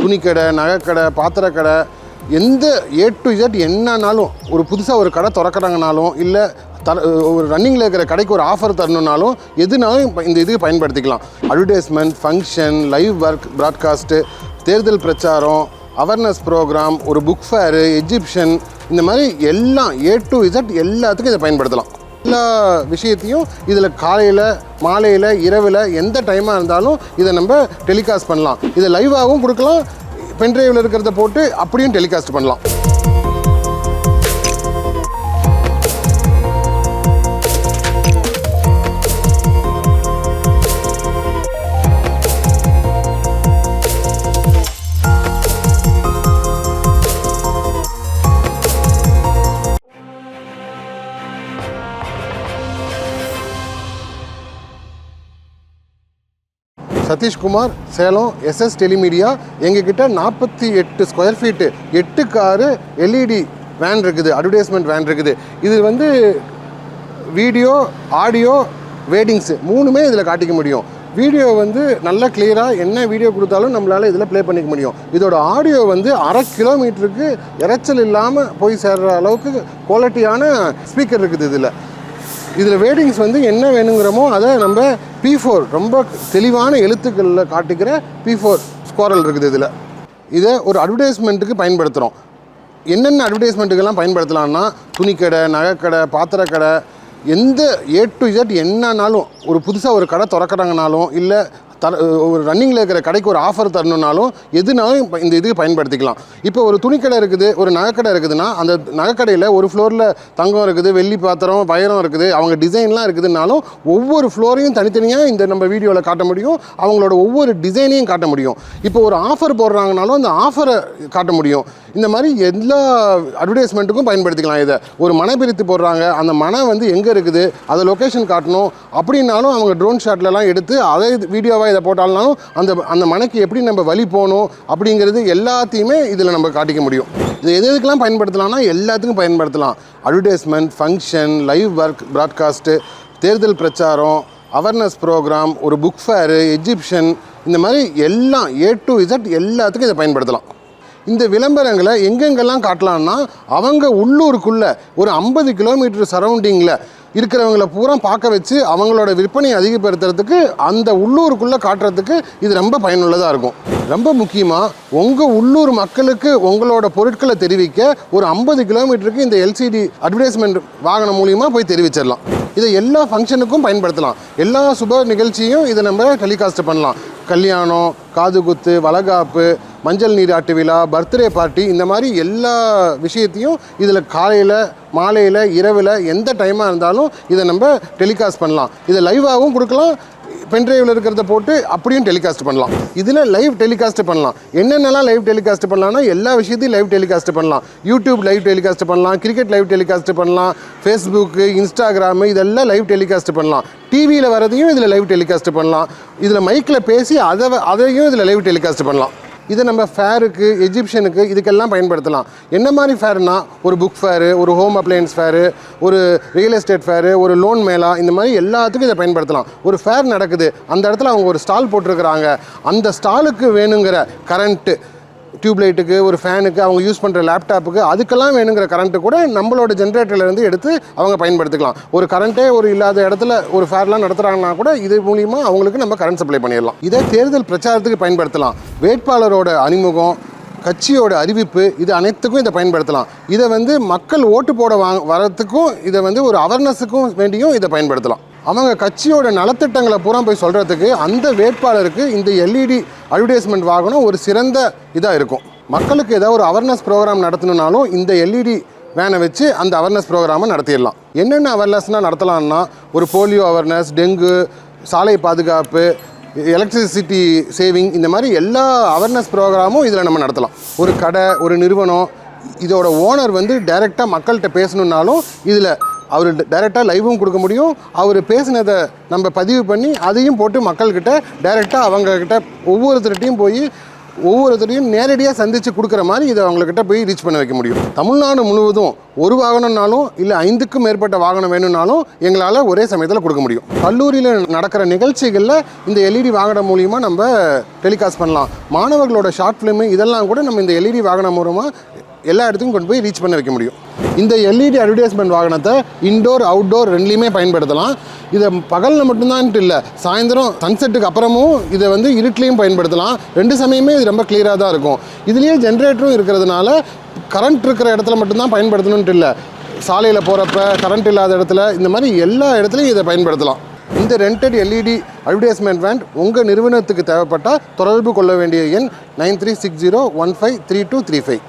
துணிக்கடை நகைக்கடை பாத்திரக்கடை எந்த ஏ டு இசட் என்னன்னாலும் ஒரு புதுசாக ஒரு கடை திறக்கிறாங்கனாலும் இல்லை தர ஒரு ரன்னிங்கில் இருக்கிற கடைக்கு ஒரு ஆஃபர் தரணுன்னாலும் எதுனாலும் இந்த இதுக்கு பயன்படுத்திக்கலாம். Advertisement function live work broadcast தேர்தல் பிரச்சாரம் அவேர்னஸ் ப்ரோக்ராம் ஒரு புக் ஃபேரு எஜிபிஷன் இந்த மாதிரி எல்லாம் ஏ டு இசட் எல்லாத்துக்கும் இதை பயன்படுத்தலாம். எல்லா விஷயத்தையும் இதில் காலையில் மாலையில் இரவில் எந்த டைமாக இருந்தாலும் இதை நம்ம டெலிகாஸ்ட் பண்ணலாம். இதை லைவாகவும் கொடுக்கலாம் பென்ட்ரைவில் இருக்கிறத போட்டு அப்படியும் டெலிகாஸ்ட் பண்ணலாம். சதீஷ்குமார் சேலம் எஸ்எஸ் டெலிமீடியா எங்ககிட்ட நாற்பத்தி எட்டு ஸ்கொயர் ஃபீட்டு எட்டு காரு எல்இடி வேன் இருக்குது அட்வர்டைஸ்மெண்ட் வேன் இருக்குது. இது வந்து வீடியோ ஆடியோ வேடிங்ஸு மூணுமே இதில் காட்டிக்க முடியும். வீடியோ வந்து நல்ல கிளியராக என்ன வீடியோ கொடுத்தாலும் நம்மளால் இதில் ப்ளே பண்ணிக்க முடியும். இதோட ஆடியோ வந்து அரை கிலோமீட்டருக்கு இறைச்சல் இல்லாமல் போய் சேர்ற அளவுக்கு குவாலிட்டியான ஸ்பீக்கர் இருக்குது இதில். இதில் வேடிங்ஸ் வந்து என்ன வேணுங்கிறமோ அதை நம்ம பி ஃபோர் ரொம்ப தெளிவான எழுத்துக்களில் காட்டுக்கிற பி ஃபோர் ஸ்கோரல் இருக்குது இதில். இதை ஒரு அட்வர்டைஸ்மெண்ட்டுக்கு பயன்படுத்துகிறோம் என்னென்ன அட்வர்டைஸ்மெண்ட்டுக்கெல்லாம் பயன்படுத்தலாம்னா துணிக்கடை நகைக்கடை பாத்திரக்கடை எந்த ஏ டு இசட் என்னன்னாலும் ஒரு புதுசாக ஒரு கடை திறக்கிறாங்கனாலும் இல்லை தர ஒரு ரன்னிங்கில் இருக்கிற கடைக்கு ஒரு ஆஃபர் தரணுன்னாலும் எதுனாலும் இந்த இதுக்கு பயன்படுத்திக்கலாம். இப்போ ஒரு துணிக்கடை இருக்குது ஒரு நகைக்கடை இருக்குதுன்னா அந்த நகைக்கடையில் ஒரு ஃப்ளோரில் தங்கம் இருக்குது வெள்ளி பாத்திரம் வைரம் இருக்குது அவங்க டிசைன்லாம் இருக்குதுனாலும் ஒவ்வொரு ஃப்ளோரையும் தனித்தனியாக இந்த நம்ம வீடியோவில் காட்ட முடியும் அவங்களோட ஒவ்வொரு டிசைனையும் காட்ட முடியும். இப்போ ஒரு ஆஃபர் போடுறாங்கனாலும் அந்த ஆஃபரை காட்ட முடியும். இந்த மாதிரி எல்லா அட்வர்டைஸ்மெண்ட்டுக்கும் பயன்படுத்திக்கலாம் இதை. ஒரு மனை பிரித்து போடுறாங்க அந்த மனை வந்து எங்கே இருக்குது அதை லொக்கேஷன் காட்டணும் அப்படின்னாலும் அவங்க ட்ரோன் ஷாட்லலாம் எடுத்து அதை வீடியோவாக இதை போட்டாலும் அந்த அந்த மனைக்கு எப்படி நம்ம வழி போகணும் அப்படிங்கிறது எல்லாத்தையுமே இதில் நம்ம காட்டிக்க முடியும். இது எது எதுக்கெல்லாம் பயன்படுத்தலாம்னா எல்லாத்துக்கும் பயன்படுத்தலாம். Advertisement function live work broadcast தேர்தல் பிரச்சாரம் அவேர்னஸ் ப்ரோக்ராம் ஒரு புக் ஃபேரு எஜிபிஷன் இந்த மாதிரி எல்லாம் ஏ டு இசட் எல்லாத்துக்கும் இதை பயன்படுத்தலாம். இந்த விளம்பரங்களை எங்கெங்கெல்லாம் காட்டலாம்னா அவங்க உள்ளூருக்குள்ளே ஒரு ஐம்பது கிலோமீட்டர் சரௌண்டிங்கில் இருக்கிறவங்கள பூரா பார்க்க வச்சு அவங்களோட விற்பனையை அதிகப்படுத்துறதுக்கு அந்த உள்ளூருக்குள்ளே காட்டுறதுக்கு இது ரொம்ப பயனுள்ளதாக இருக்கும். ரொம்ப முக்கியமாக உங்கள் உள்ளூர் மக்களுக்கு உங்களோட பொருட்களை தெரிவிக்க ஒரு ஐம்பது கிலோமீட்டருக்கு இந்த எல்சிடி அட்வர்டைஸ்மெண்ட் வாகனம் மூலியமாக போய் தெரிவிச்சிடலாம். இதை எல்லா ஃபங்க்ஷனுக்கும் பயன்படுத்தலாம். எல்லா சுப நிகழ்ச்சியும் இதை நம்ம டெலிகாஸ்ட் பண்ணலாம். கல்யாணம் காதுகுத்து வளகாப்பு மஞ்சள் நீராட்டு விழா பர்த்டே பார்ட்டி இந்த மாதிரி எல்லா விஷயத்தையும் இதில் காலையில் மாலையில் இரவில் எந்த டைமாக இருந்தாலும் இதை நம்ம டெலிகாஸ்ட் பண்ணலாம். இதை லைவாகவும் கொடுக்கலாம். பென்ட்ரைவில் இருக்கிறத போட்டு அப்படியும் டெலிகாஸ்ட் பண்ணலாம். இதில் லைவ் டெலிகாஸ்ட் பண்ணலாம். என்னென்னலாம் லைவ் டெலிகாஸ்ட் பண்ணலாம்னா எல்லா விஷயத்தையும் லைவ் டெலிகாஸ்ட் பண்ணலாம். யூடியூப் லைவ் டெலிகாஸ்ட் பண்ணலாம் கிரிக்கெட் லைவ் டெலிகாஸ்ட் பண்ணலாம் ஃபேஸ்புக்கு இன்ஸ்டாகிராமு இதெல்லாம் லைவ் டெலிகாஸ்ட் பண்ணலாம். டிவியில் வரதையும் இதில் லைவ் டெலிகாஸ்ட் பண்ணலாம். இதில் மைக்கில் பேசி அதை அதையும் இதில் லைவ் டெலிகாஸ்ட் பண்ணலாம். இதை நம்ம ஃபேருக்கு எஜிப்ஷனுக்கு இதுக்கெல்லாம் பயன்படுத்தலாம். என்ன மாதிரி ஃபேர்னா ஒரு புக் ஃபேரு ஒரு ஹோம் அப்ளையன்ஸ் ஃபேரு ஒரு ரியல் எஸ்டேட் ஃபேரு ஒரு லோன் மேலா இந்த மாதிரி எல்லாத்துக்கும் இதை பயன்படுத்தலாம். ஒரு ஃபேர் நடக்குது. அந்த இடத்துல அவங்க ஒரு ஸ்டால் போட்டிருக்கிறாங்க. அந்த ஸ்டாலுக்கு வேணுங்கிற கரண்ட்டு டியூப்லைட்டுக்கு ஒரு ஃபேனுக்கு அவங்க யூஸ் பண்ணுற லேப்டாப்புக்கு அதுக்கெல்லாம் வேணுங்கிற கரண்ட்டு கூட நம்மளோட ஜென்ரேட்டர்லேருந்து எடுத்து அவங்க பயன்படுத்திக்கலாம். ஒரு கரண்ட்டே ஒரு இல்லாத இடத்துல ஒரு ஃபேர்லாம் நடத்துகிறாங்கன்னா கூட இது மூலிமா அவங்களுக்கு நம்ம கரண்ட் சப்ளை பண்ணிடலாம். இதை தேர்தல் பிரச்சாரத்துக்கு பயன்படுத்தலாம். வேட்பாளரோட அறிமுகம் கட்சியோட அறிவிப்பு இது அனைத்துக்கும் இதை பயன்படுத்தலாம். இதை வந்து மக்கள் ஓட்டு போட வாங்க வரத்துக்கும் இதை வந்து ஒரு அவேர்னஸுக்கும் வேண்டியும் இதை பயன்படுத்தலாம். அவங்க கட்சியோட நலத்திட்டங்களை பூரா போய் சொல்கிறதுக்கு அந்த வேட்பாளருக்கு இந்த எல்இடி அட்வர்டைஸ்மெண்ட் வாகனம் ஒரு சிறந்த இதாக இருக்கும். மக்களுக்கு ஏதாவது ஒரு அவேர்னஸ் ப்ரோக்ராம் நடத்தணுனாலும் இந்த எல்இடி வேனை வச்சு அந்த அவேர்னஸ் ப்ரோக்ராமை நடத்திடலாம். என்னென்ன அவேர்னஸ்னால் நடத்தலாம்னா ஒரு போலியோ அவேர்னஸ் டெங்கு சாலை பாதுகாப்பு எலக்ட்ரிசிட்டி சேவிங் இந்த மாதிரி எல்லா அவேர்னஸ் ப்ரோக்ராமும் இதில் நம்ம நடத்தலாம். ஒரு கடை ஒரு நிறுவனம் இதோட ஓனர் வந்து டைரெக்டாக மக்கள்கிட்ட பேசணுன்னாலும் இதில் அவர் டைரெக்டாக லைவும் கொடுக்க முடியும். அவர் பேசினதை நம்ம பதிவு பண்ணி அதையும் போட்டு மக்கள்கிட்ட டைரெக்டாக அவங்கக்கிட்ட ஒவ்வொருத்தர்கிட்டையும் போய் ஒவ்வொருத்தரையும் நேரடியாக சந்தித்து கொடுக்குற மாதிரி இதை அவங்கக்கிட்ட போய் ரீச் பண்ண வைக்க முடியும். தமிழ்நாடு முழுவதும் ஒரு வாகனம்னாலும் இல்லை ஐந்துக்கும் மேற்பட்ட வாகனம் வேணும்னாலும் எங்களால் ஒரே சமயத்தில் கொடுக்க முடியும். கல்லூரியில் நடக்கிற நிகழ்ச்சிகளில் இந்த எல்இடி வாகனம் மூலியமாக நம்ம டெலிகாஸ்ட் பண்ணலாம். மாணவர்களோட ஷார்ட் ஃபிலிமு இதெல்லாம் கூட நம்ம இந்த எல்இடி வாகனம் மூலமாக எல்லா இடத்துக்கும் கொண்டு போய் ரீச் பண்ண வைக்க முடியும். இந்த எல்இடி அட்வர்டைஸ்மெண்ட் வாகனத்தை இன்டோர் அவுட்டோர் ரெண்டுலேயுமே பயன்படுத்தலாம். இதை பகலில் மட்டும்தான்ட்டு இல்லை சாயந்தரம் சன்செட்டுக்கு அப்புறமும் இதை வந்து இருட்லேயும் பயன்படுத்தலாம். ரெண்டு சமயமே இது ரொம்ப கிளியராக தான் இருக்கும். இதுலேயே ஜென்ரேட்டரும் இருக்கிறதுனால கரண்ட் இருக்கிற இடத்துல மட்டும்தான் பயன்படுத்தணுன்ட்டு இல்லை. சாலையில் போகிறப்ப கரண்ட் இல்லாத இடத்துல இந்த மாதிரி எல்லா இடத்துலையும் இதை பயன்படுத்தலாம். இந்த ரெண்டட் எல்இடி அட்வர்டைஸ்மெண்ட் வேண்ட் உங்கள் நிறுவனத்துக்கு தேவைப்பட்டால் தொடர்பு கொள்ள வேண்டிய எண் nine three six zero one five three two three five.